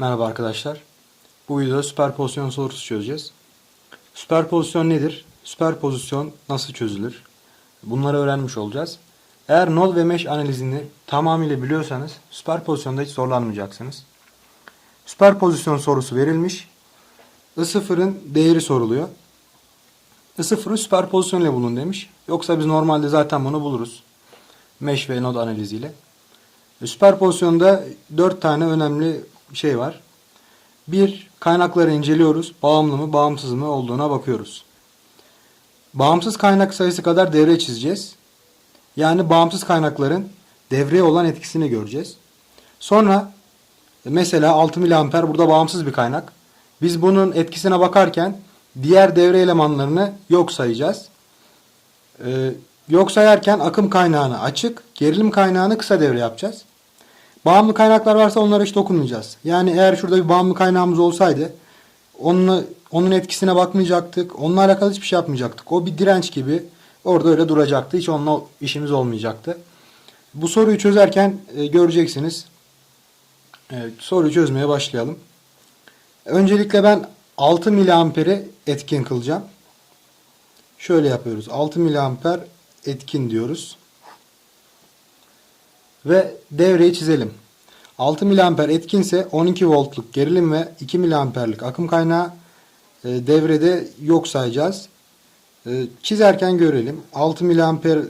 Merhaba arkadaşlar. Bu videoda süperpozisyon sorusu çözeceğiz. Süperpozisyon nedir? Süperpozisyon nasıl çözülür? Bunları öğrenmiş olacağız. Eğer node ve mesh analizini tamamıyla biliyorsanız süperpozisyonda hiç zorlanmayacaksınız. Süperpozisyon sorusu verilmiş. I0'ın değeri soruluyor. I0'ı süperpozisyon ile bulun demiş. Yoksa biz normalde zaten bunu buluruz. Mesh ve node analiziyle. Süperpozisyonda 4 tane önemli şey var. Bir, kaynakları inceliyoruz. Bağımlı mı, bağımsız mı olduğuna bakıyoruz. Bağımsız kaynak sayısı kadar devre çizeceğiz. Yani bağımsız kaynakların devreye olan etkisini göreceğiz. Sonra mesela 6 mA burada bağımsız bir kaynak. Biz bunun etkisine bakarken diğer devre elemanlarını yok sayacağız. Ee, yok sayarken akım kaynağını açık, gerilim kaynağını kısa devre yapacağız. Bağımlı kaynaklar varsa onlara hiç dokunmayacağız. Yani eğer şurada bir bağımlı kaynağımız olsaydı onunla, onun etkisine bakmayacaktık. Onunla alakalı hiçbir şey yapmayacaktık. O bir direnç gibi orada öyle duracaktı. Hiç onunla işimiz olmayacaktı. Bu soruyu çözerken e, göreceksiniz. Evet, soruyu çözmeye başlayalım. Öncelikle ben 6 miliamperi etkin kılacağım. Şöyle yapıyoruz. 6 miliamper etkin diyoruz. Ve devreyi çizelim. 6 miliamper etkinse 12 voltluk gerilim ve 2 miliamperlik akım kaynağı e, devrede yok sayacağız. E, çizerken görelim. 6 miliamper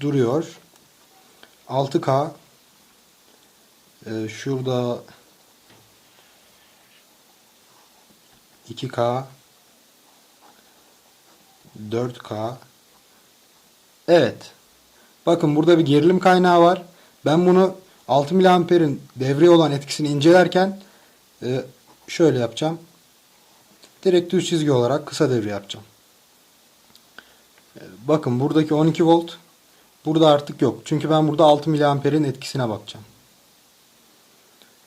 duruyor. 6K e, şurada 2K 4K Evet. Bakın burada bir gerilim kaynağı var. Ben bunu 6 miliamperin devreye olan etkisini incelerken e, şöyle yapacağım. Direkt düz çizgi olarak kısa devre yapacağım. E, bakın buradaki 12 volt burada artık yok. Çünkü ben burada 6 miliamperin etkisine bakacağım.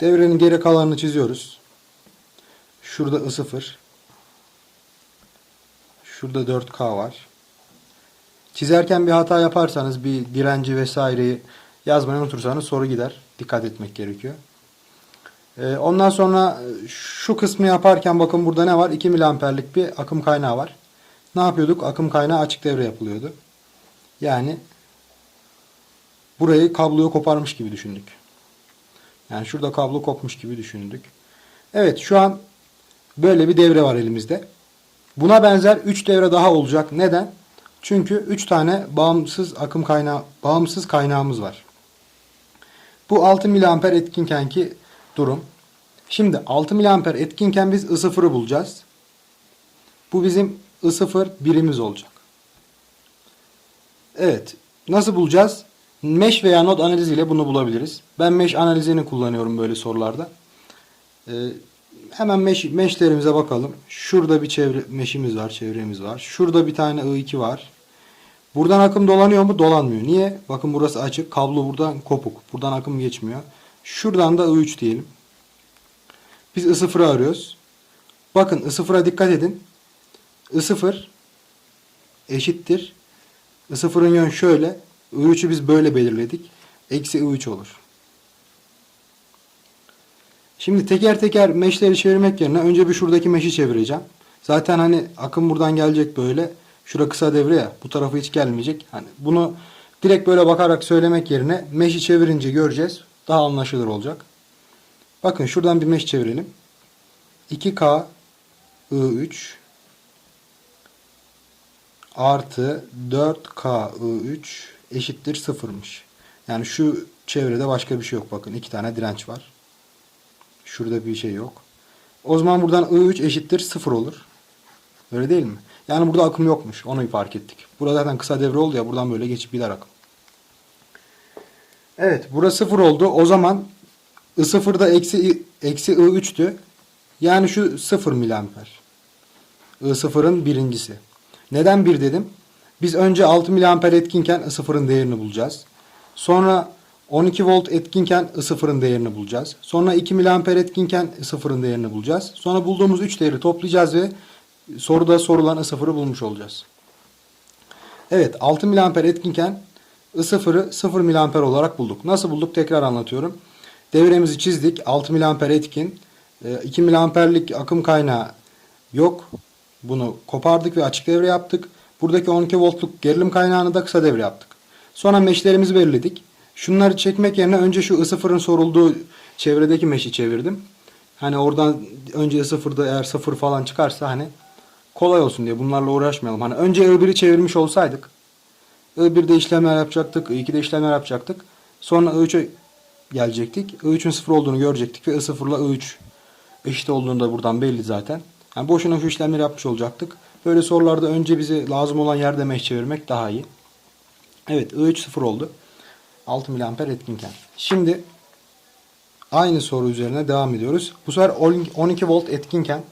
Devrenin geri kalanını çiziyoruz. Şurada I0. Şurada 4K var. Çizerken bir hata yaparsanız bir direnci vesaireyi yazmayı unutursanız soru gider. Dikkat etmek gerekiyor. Ee, ondan sonra şu kısmı yaparken bakın burada ne var? 2 miliamperlik bir akım kaynağı var. Ne yapıyorduk? Akım kaynağı açık devre yapılıyordu. Yani burayı kabloyu koparmış gibi düşündük. Yani şurada kablo kopmuş gibi düşündük. Evet şu an böyle bir devre var elimizde. Buna benzer 3 devre daha olacak. Neden? Çünkü 3 tane bağımsız akım kaynağı, bağımsız kaynağımız var. Bu 6 mA etkinkenki durum. Şimdi 6 mA etkinken biz I0'ı bulacağız. Bu bizim I0 birimiz olacak. Evet. Nasıl bulacağız? Mesh veya node analiziyle bunu bulabiliriz. Ben mesh analizini kullanıyorum böyle sorularda. Ee, hemen mesh, meshlerimize bakalım. Şurada bir çevre meshimiz var, çevremiz var. Şurada bir tane I2 var. Buradan akım dolanıyor mu? Dolanmıyor. Niye? Bakın burası açık. Kablo buradan kopuk. Buradan akım geçmiyor. Şuradan da I3 diyelim. Biz I0'ı arıyoruz. Bakın I0'a dikkat edin. I0 eşittir. I0'ın yön şöyle. I3'ü biz böyle belirledik. Eksi I3 olur. Şimdi teker teker meşleri çevirmek yerine önce bir şuradaki meşi çevireceğim. Zaten hani akım buradan gelecek böyle. Şura kısa devre ya. Bu tarafı hiç gelmeyecek. Hani bunu direkt böyle bakarak söylemek yerine meşi çevirince göreceğiz. Daha anlaşılır olacak. Bakın şuradan bir meş çevirelim. 2K I3 artı 4K I3 eşittir sıfırmış. Yani şu çevrede başka bir şey yok. Bakın iki tane direnç var. Şurada bir şey yok. O zaman buradan I3 eşittir 0 olur. Öyle değil mi? Yani burada akım yokmuş. Onu fark ettik. Burada zaten kısa devre oldu ya. Buradan böyle geçip gider akım. Evet. Burası 0 oldu. O zaman I0'da eksi, eksi I3'tü. Yani şu 0 miliamper. I0'ın birincisi. Neden 1 dedim? Biz önce 6 miliamper etkinken I0'ın değerini bulacağız. Sonra 12 volt etkinken I0'ın değerini bulacağız. Sonra 2 miliamper etkinken I0'ın değerini bulacağız. Sonra bulduğumuz 3 değeri toplayacağız ve soruda sorulan I0'ı bulmuş olacağız. Evet 6 miliamper etkinken I0'ı 0 miliamper olarak bulduk. Nasıl bulduk tekrar anlatıyorum. Devremizi çizdik. 6 mA etkin. E, 2 mA'lik akım kaynağı yok. Bunu kopardık ve açık devre yaptık. Buradaki 12 voltluk gerilim kaynağını da kısa devre yaptık. Sonra meşlerimizi belirledik. Şunları çekmek yerine önce şu I0'ın sorulduğu çevredeki meşi çevirdim. Hani oradan önce I0'da eğer 0 falan çıkarsa hani kolay olsun diye bunlarla uğraşmayalım. Hani önce I1'i çevirmiş olsaydık I1'de işlemler yapacaktık, I2'de işlemler yapacaktık. Sonra I3'e gelecektik. I3'ün 0 olduğunu görecektik ve I0 ile I3 eşit olduğunu da buradan belli zaten. Yani boşuna şu işlemleri yapmış olacaktık. Böyle sorularda önce bize lazım olan yerde meş çevirmek daha iyi. Evet I3 0 oldu. 6 mA etkinken. Şimdi aynı soru üzerine devam ediyoruz. Bu sefer 12 volt etkinken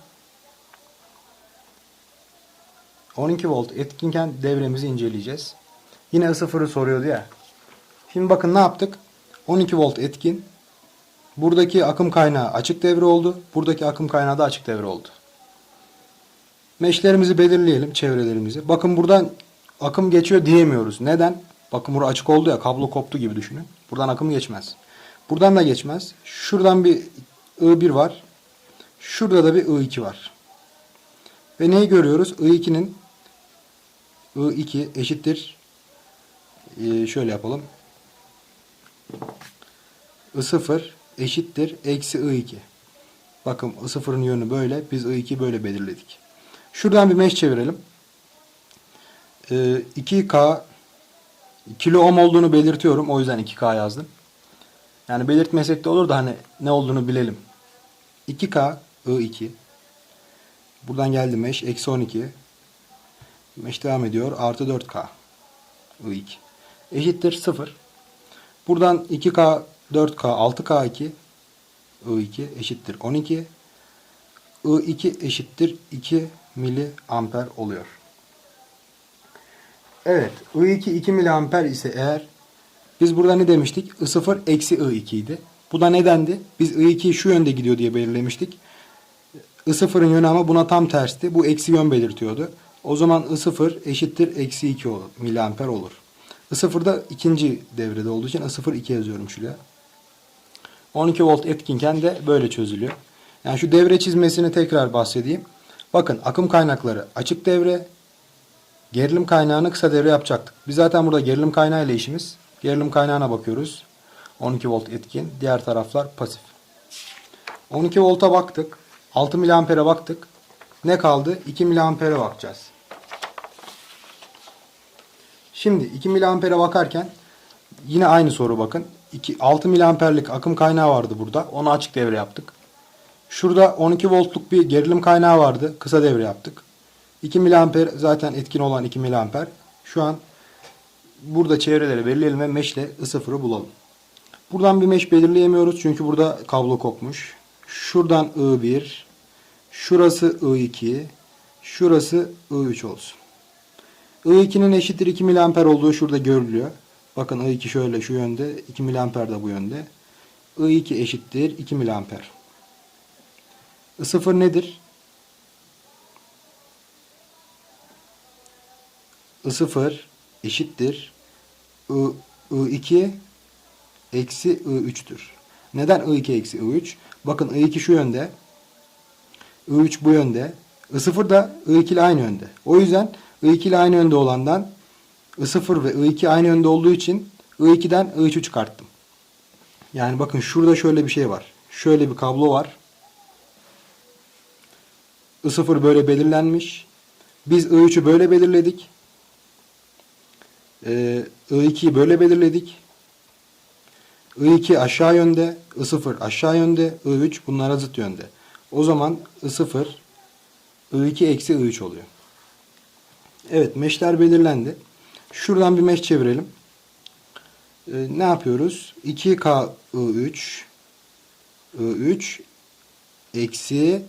12 volt etkinken devremizi inceleyeceğiz. Yine I0'ı soruyordu ya. Şimdi bakın ne yaptık? 12 volt etkin. Buradaki akım kaynağı açık devre oldu. Buradaki akım kaynağı da açık devre oldu. Meşlerimizi belirleyelim, çevrelerimizi. Bakın buradan akım geçiyor diyemiyoruz. Neden? Bakın burası açık oldu ya, kablo koptu gibi düşünün. Buradan akım geçmez. Buradan da geçmez. Şuradan bir I1 var. Şurada da bir I2 var. Ve neyi görüyoruz? I2'nin I2 eşittir. Ee, şöyle yapalım. I0 eşittir. Eksi I2. Bakın I0'ın yönü böyle. Biz I2 böyle belirledik. Şuradan bir meş çevirelim. Ee, 2K kilo ohm olduğunu belirtiyorum. O yüzden 2K yazdım. Yani belirtmesek de olur da hani ne olduğunu bilelim. 2K I2 Buradan geldi mesh. Eksi 12. Mesh devam ediyor. Artı 4K. I2. Eşittir 0. Buradan 2K, 4K, 6K2 I2 eşittir 12. I2 eşittir 2 miliamper oluyor. Evet. I2 2 miliamper ise eğer biz burada ne demiştik? I0 eksi I2 idi. Bu da nedendi? Biz I2 şu yönde gidiyor diye belirlemiştik. I0'ın yönü ama buna tam tersti. Bu eksi yön belirtiyordu. O zaman I0 eşittir eksi 2 olur, miliamper olur. I0 da ikinci devrede olduğu için I0 2 yazıyorum şuraya. 12 volt etkinken de böyle çözülüyor. Yani şu devre çizmesini tekrar bahsedeyim. Bakın akım kaynakları açık devre, gerilim kaynağını kısa devre yapacaktık. Biz zaten burada gerilim kaynağı ile işimiz. Gerilim kaynağına bakıyoruz. 12 volt etkin. Diğer taraflar pasif. 12 volta baktık. 6 miliampere baktık. Ne kaldı? 2 miliampere bakacağız. Şimdi 2 miliampere bakarken yine aynı soru bakın. 2, 6 miliamperlik akım kaynağı vardı burada. Onu açık devre yaptık. Şurada 12 voltluk bir gerilim kaynağı vardı. Kısa devre yaptık. 2 miliamper zaten etkin olan 2 miliamper. Şu an burada çevreleri belirleyelim ve meşle I0'ı bulalım. Buradan bir meş belirleyemiyoruz çünkü burada kablo kopmuş. Şuradan I1, şurası I2, şurası I3 olsun. I2'nin eşittir 2 mA olduğu şurada görülüyor. Bakın I2 şöyle şu yönde, 2 mA da bu yönde. I2 eşittir 2 mA. I0 nedir? I0 eşittir I, I2 eksi I3'tür. Neden I2 eksi I3? Bakın I2 şu yönde. I3 bu yönde. I0 da I2 ile aynı yönde. O yüzden I2 ile aynı yönde olandan I0 ve I2 aynı yönde olduğu için I2'den I3'ü çıkarttım. Yani bakın şurada şöyle bir şey var. Şöyle bir kablo var. I0 böyle belirlenmiş. Biz I3'ü böyle belirledik. Ee, I2'yi böyle belirledik. I2 aşağı yönde, I0 aşağı yönde, I3 bunlara zıt yönde. O zaman I0 I2 eksi I3 oluyor. Evet meşler belirlendi. Şuradan bir meş çevirelim. Ee, ne yapıyoruz? 2K I3 I3 eksi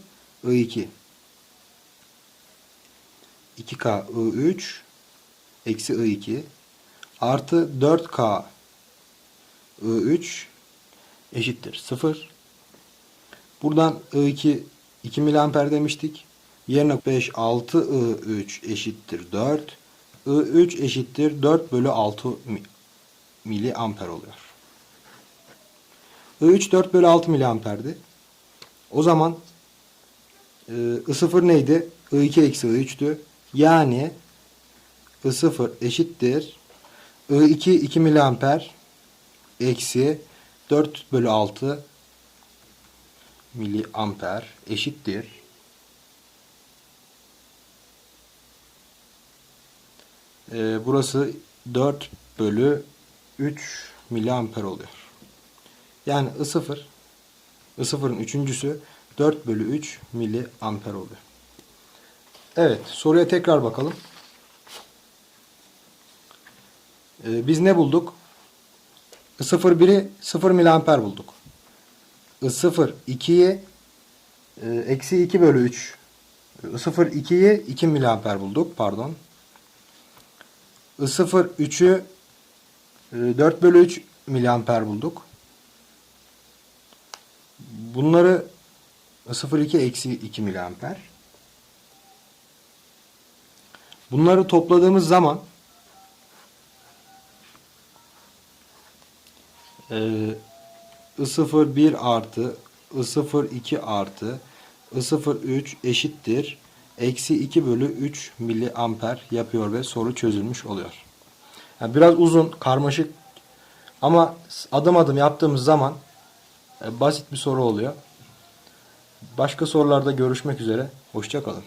I2 2K I3 eksi I2 artı 4K I3 eşittir 0. Buradan I2 2 miliamper demiştik. Yerine 5 6 I3 eşittir 4. I3 eşittir 4 bölü 6 miliamper oluyor. I3 4 bölü 6 miliamperdi. O zaman e, I0 neydi? I2 eksi I3'tü. Yani I0 eşittir. I2 2 miliamper eksi 4 bölü 6 miliamper eşittir. E, burası 4 bölü 3 miliamper oluyor. Yani I0 I0'ın üçüncüsü 4 bölü 3 miliamper oluyor. Evet soruya tekrar bakalım. Ee, biz ne bulduk? I0 1'i 0 miliamper bulduk. I0 2'yi e, eksi 2 bölü 3 I0 2'yi 2 miliamper bulduk. Pardon. I0 3'ü e, 4 bölü 3 miliamper bulduk. Bunları 0,2 eksi 2 miliamper. Bunları topladığımız zaman e, I0 1 artı I0 2 artı I0 3 eşittir. Eksi 2 bölü 3 miliamper yapıyor ve soru çözülmüş oluyor. Yani biraz uzun, karmaşık ama adım adım yaptığımız zaman e, basit bir soru oluyor. Başka sorularda görüşmek üzere. Hoşçakalın.